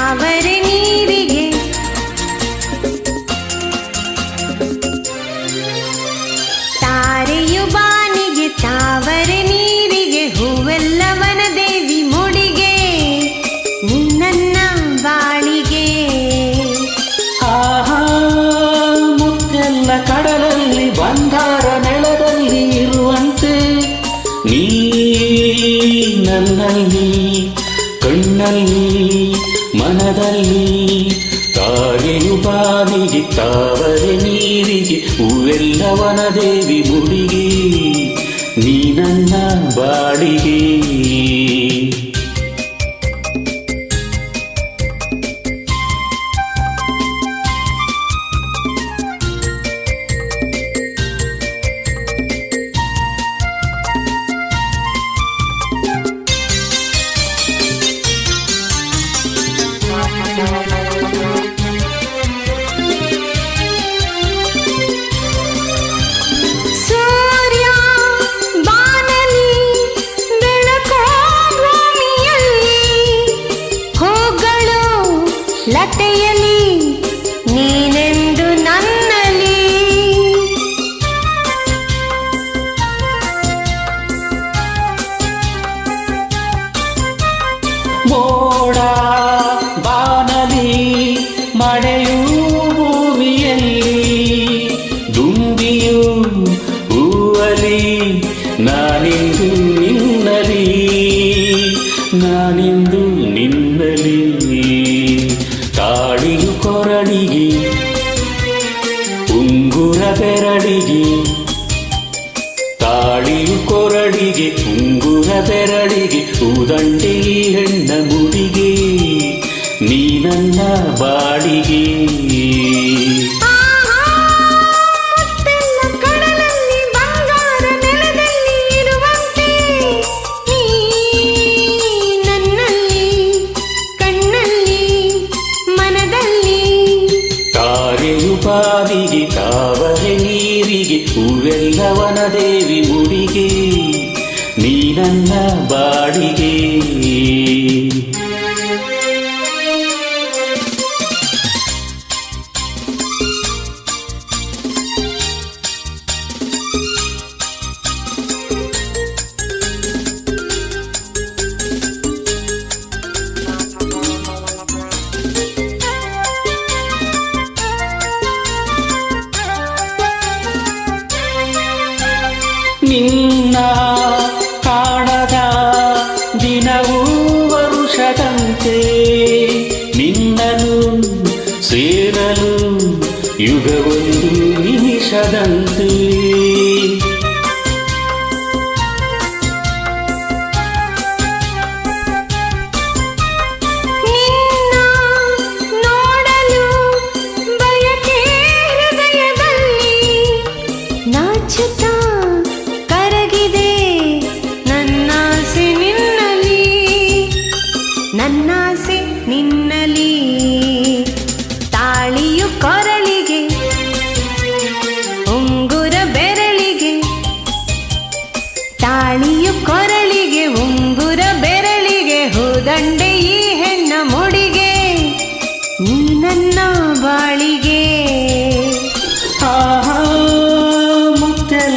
ತಾವರ ನೀರಿಗೆ. ತಾರೆಯು ಬಾನಿಗೆ, ತಾವರ ನೀರಿಗೆ, ಹೂವೆಲ್ಲವನ ದೇವಿ ಮುಡಿಗೆ ನಿನ್ನ ಬಾಳಿಗೆ. ಆಹಾ, ಮುತ್ತೆಲ್ಲ ಕಡಲಲ್ಲಿ, ಬಂಗಾರ ನೆಲದಲ್ಲಿ ಇರುವಂತೆ, ನೀ ನನ್ನಲ್ಲಿ, ಕಣ್ಣಲ್ಲಿ ಮನದಲ್ಲಿ ತಾರೆಯು ಬಾವಿಗೆ ತಾವರೆ ನೀರಿಗೆ ಹೂವೆಲ್ಲವನ ದೇವಿ ಮುಡಿಗೆ ನೀ ನನ್ನ ಬಾಡಿಗೆ ಮೋಡ ಬಾನಲಿ ಮಳೆಯೂ ಭೂಮಿಯಲ್ಲಿ ದುಂಬಿಯು ಹೂವಲಿ ನಾನಿಂದು ನಿನ್ನಲಿ ನಾನಿಂದು ನಿನ್ನಲಿ ತಾಳಿಯು ಕೊರಳಿಗೆ ಉಂಗುರ ಬೆರಳಿಗೆ ಉಂಗುರ ಬೆರಳಿಗೆ ಉದಂಡೆ ಹೆಣ್ಣ ಮುಡಿಗೆ ನೀ ನನ್ನ ಬಾಡಿಗೆ. ಬಾವಿಗೆ ತಾವರೆ ನೀರಿಗೆ ಹೂವೆಲ್ಲವನ ದೇವಿ ಮುಡಿಗೆ. ನೀ ನನ್ನ ಬಾಡಿಗೆ ವರುಷದಂತೆ ನಿನ್ನನು ಸೇರಲು ಯುಗವೊಂದು ನಿಮಿಷದಂತೆ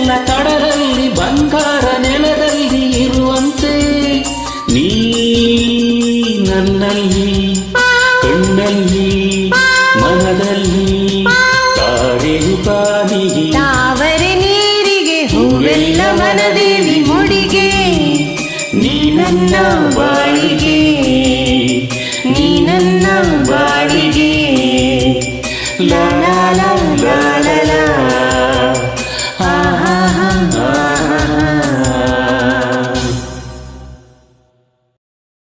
ಮುತ್ತೆಲ್ಲ ಕಡಲಲ್ಲಿ ಬಂಗಾರ ನೆಲದಲ್ಲಿ ಇರುವಂತೆ ನೀ ನನ್ನಲ್ಲಿ, ಕಣ್ಣಲ್ಲಿ, ಮನದಲ್ಲಿ ತಾರೆಯು ಬಾವಿಗೆ ತಾವರೆ ನೀರಿಗೆ ಹೂವೆಲ್ಲ ಮನದೇವಿ ಮುಡಿಗೆ, ನೀ ನನ್ನ ಬಾ